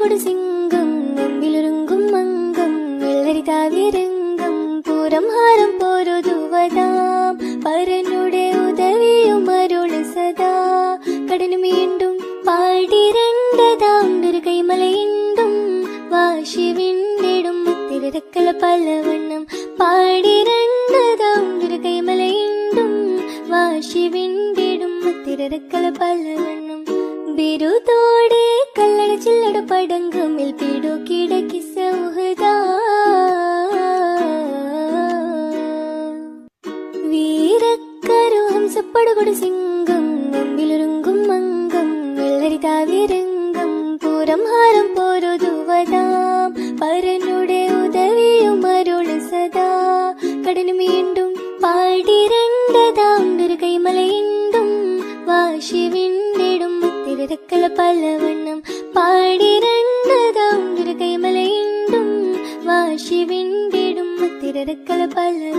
ഹംസപ്പടുകൊടു സിംഗം മുമ്പിലൊരുങ്കും മംഗം വെള്ളരി താവിരംഗം പൂരം ഹാരം പോരുതുവതാം. പരനുടെ ഉദവിയും അരുൾ സദാ. കടനു വീണ്ടും പാടിരണ്ടതാം ഒരു കൈമലയിണ്ടും വാശി വിണ്ടിടും തിരക്കല പലവണ്ണം പാടിരണ്ടതാം ഒരു കൈമലയിണ്ടും വാശി വിണ്ടിടും തിരക്കല പലവണ്ണം. ബിരുദോടെ ചില്ലട പടങ്കമിൽ പിടു കിടക്കി സൗഹൃദ. വീരക്കരു ഹംസപ്പടുകൊടു സിംഗം മുമ്പിലൊരുങ്കും മംഗം വെള്ളരിതാവിരംഗം പൂരം ഹാരം പോരുതുവതാം. പരനുടെ ഉദവിയും അരുൾ സദാ. കടനു വീണ്ടും പാടിരണ്ടതാം ഒരു കൈമലയുണ്ടും. വാശി വിണ്ടിടും തിരക്കല പലവണ്ണം. പാടിരണ്ടതാം ഒരു കൈമലയിണ്ടും വാശി വിണ്ടിടും തിരക്കല പല